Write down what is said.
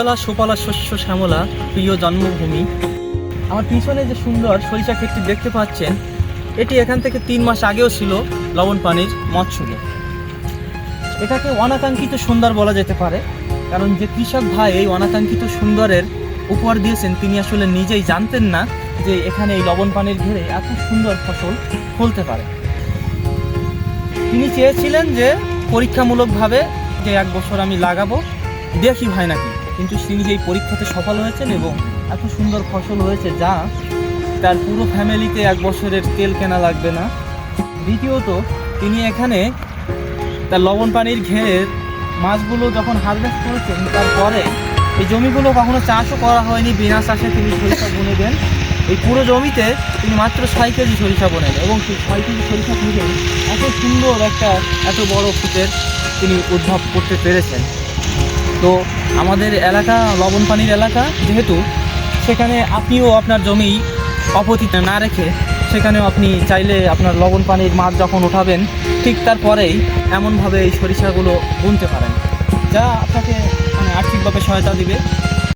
সুফলা সুফলা শস্য শ্যামলা প্রিয় জন্মভূমি। আমার পিছনে যে সুন্দর সরিষা ক্ষেতটি দেখতে পাচ্ছেন, এটি এখান থেকে তিন মাস আগেও ছিল লবণ পানির মৎস্যকে এটাকে অনাকাঙ্ক্ষিত সুন্দর বলা যেতে পারে, কারণ যে কৃষক ভাই এই অনাকাঙ্ক্ষিত সুন্দরের উপহার দিয়েছেন, তিনি আসলে নিজেই জানতেন না যে এখানে এই লবণ পানির ঘিরে এত সুন্দর ফসল ফলতে পারে। তিনি চেয়েছিলেন যে পরীক্ষামূলকভাবে যে এক বছর আমি লাগাবো, দেখি ভাই নাকি। কিন্তু তিনি যেই পরীক্ষাতে সফল হয়েছেন এবং এত সুন্দর ফসল হয়েছে যা তার পুরো ফ্যামিলিতে এক বছরের তেল কেনা লাগবে না। দ্বিতীয়ত, তিনি এখানে তার লবণ পানির ঘেরের মাছগুলো যখন হারভেস্ট করেছেন, তারপরে এই জমিগুলো কখনো চাষও করা হয়নি, বিনা চাষে তিনি সরিষা বুনে দেন। এই পুরো জমিতে তিনি মাত্র ছয় কেজি সরিষা বোনেন এবং সেই ছয় কেজি সরিষা থেকে এত সুন্দর একটা, এত বড় ফুটের তিনি উদ্ভব করতে পেরেছেন। তো আমাদের এলাকা, লবণ পানির এলাকা যেহেতু, সেখানে আপনিও আপনার জমি অপতিত না রেখে সেখানেও আপনি চাইলে আপনার লবণ পানির মাছ যখন উঠাবেন ঠিক তারপরেই এমনভাবে এই সরিষাগুলো বুনতে পারেন। যা আপনাকে মানে আর্থিকভাবে সহায়তা দিবে।